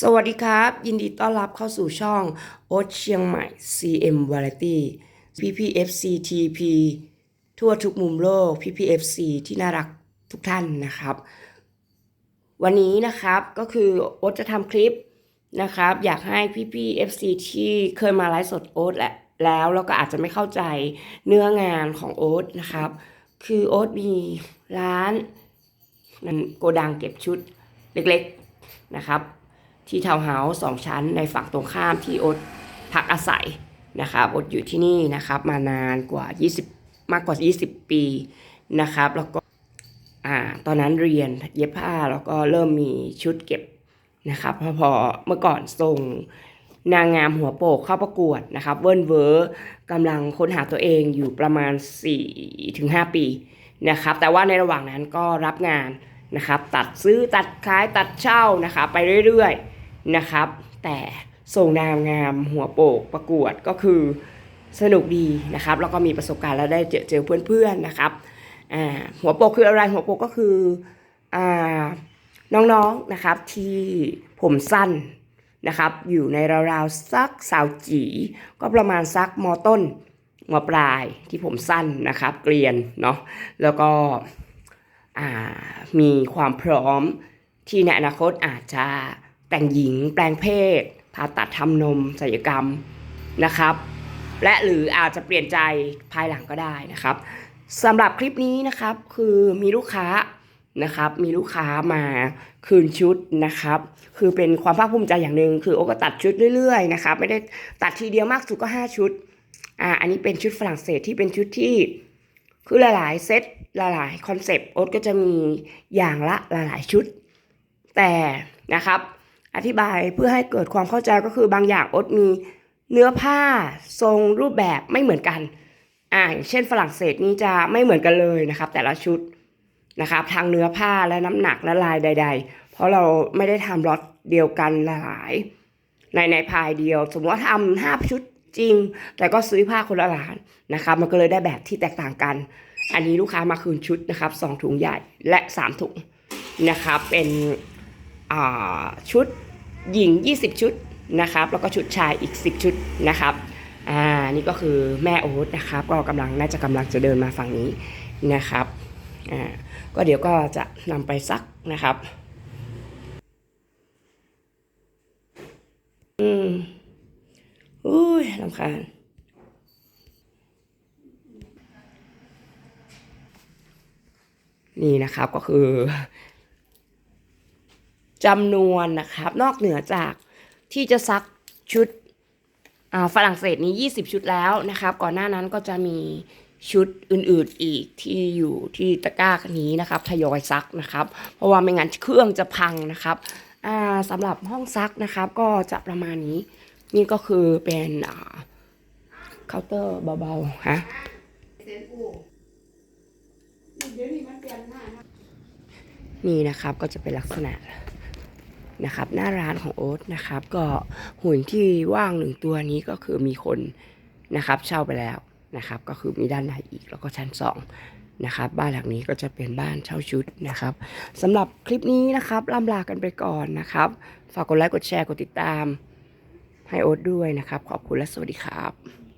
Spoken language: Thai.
สวัสดีครับ ยินดีต้อนรับเข้าสู่ช่องโอ๊ตเชียงใหม่ CM Variety PPFC TP ทั่วทุกมุมโลก PPFC ที่น่ารักทุกท่านนะครับ วันนี้นะครับก็คือโอ๊ตจะทำคลิปนะครับ อยากให้พี่พี่ FC ที่เคยมาไลฟ์สดโอ๊ตและแล้วแล้วก็อาจจะไม่เข้าใจเนื้องานของโอ๊ตนะครับ คือโอ๊ตมีร้านโกดังเก็บชุดเล็กๆนะครับ ที่ทาวน์เฮาส์สองชั้นในฝั่งตรงข้ามที่อ๊ตพักอาศัยนะครับอ๊ตอยู่ที่นี่นะครับ มานานกว่า 20 มากกว่า 20 ปีนะครับ แล้วก็อ่าตอนนั้นเรียนเย็บผ้าแล้วก็เริ่มมีชุดเก็บนะครับพอพอเมื่อก่อนส่งนางงามหัวโปกเข้าประกวดนะครับเวิร์นเวอร์กำลังค้นหาตัวเองอยู่ประมาณ 4-5 ปีนะครับแต่ว่าในระหว่างนั้นก็รับงานนะครับตัดซื้อตัดขายตัดเช่านะครับไปเรื่อยๆ นะครับ แต่ส่งนางงามหัวโปกประกวดก็คือสนุกดีนะครับแล้วก็มีประสบการณ์แล้วได้เจอเจอเพื่อนๆนะครับหัวโปกคืออะไรหัวโปกก็คืออน้องๆนะครับที่ผมสั้นนะครับ อยู่ในราวๆสักสาวจีก็ประมาณสักมอต้นมอปลายที่ผมสั้นนะครับ เกลียนเนาะแล้วก็มีความพร้อมที่ในอนาคตอาจจะ แต่งหญิง แปลงเพศ ผ่าตัดทำนมศัลยกรรมนะครับ และหรืออาจจะเปลี่ยนใจภายหลังก็ได้นะครับสำหรับคลิปนี้นะครับคือมีลูกค้านะครับมีลูกค้ามาคืนชุดนะครับ คือเป็นความภาคภูมิใจอย่างหนึ่งคือโอก็ตัดชุดเรื่อยๆนะครับไม่ได้ตัดทีเดียวมากสุดก็ 5 ชุดอ่าอันนี้เป็นชุดฝรั่งเศสที่เป็นชุดที่คือหลายๆเซตหลายๆคอนเซปต์โอ๊ตก็จะมีอย่างละหลายๆชุด แต่นะครับ อธิบายเพื่อให้เกิดความเข้าใจก็คือบางอย่างโอ๊ตมีเนื้อผ้าทรงรูปแบบไม่เหมือนกันอ่าอย่างเช่นฝรั่งเศสนี่จะไม่เหมือนกันเลยนะครับ แต่ละชุดนะครับทางเนื้อผ้าและน้ำหนักและลายใด ๆ เพราะเราไม่ได้ทำล็อตเดียวกันหลายในในพายเดียว สมมติว่าทำห้าชุดจริง แต่ก็ซื้อผ้าคนละล้านนะครับมันก็เลยได้แบบที่แตกต่างกัน อันนี้ลูกค้ามาคืนชุดนะครับสองถุงใหญ่และสามถุงนะครับเป็นอ่าชุด หญิง 20 ชุดนะครับแล้วก็ชุดชายอีก 10 ชุดนะครับอ่านี่ก็คือแม่โอ๊ตนะครับก็กำลังน่าจะกำลังจะเดินมาฝั่งนี้นะครับอ่าก็เดี๋ยวก็จะนำไปซักนะครับอืมอุ้ยลำคาญนี่นะครับก็คือ จำนวนนะครับ นอกเหนือจากที่จะซักชุดฝรั่งเศสนี้ 20 ชุดแล้วนะครับ ก่อนหน้านั้นก็จะมีชุดอื่นๆอีกที่อยู่ที่ตะกร้านี้นะครับทยอยซักนะครับ เพราะว่าไม่งั้นเครื่องจะพังนะครับสำหรับห้องซักนะครับ ก็จะประมาณนี้ นี่ก็คือเป็นเคาน์เตอร์เบาๆฮะนี่นะครับก็จะเป็นลักษณะ นะครับ หน้าร้านของโอ๊ตนะครับ ก็หุ่นที่ว่างหนึ่งตัวนี้ก็คือมีคนนะครับ เช่าไปแล้วนะครับ ก็คือมีด้านในอีกแล้วก็ชั้นสองนะครับ บ้านหลังนี้ก็จะเป็นบ้านเช่าชุดนะครับสำหรับคลิปนี้นะครับล่ำลากันไปก่อนนะครับ ฝากกดไลค์กดแชร์กดติดตามให้โอ๊ตด้วยนะครับ ขอบคุณและสวัสดีครับ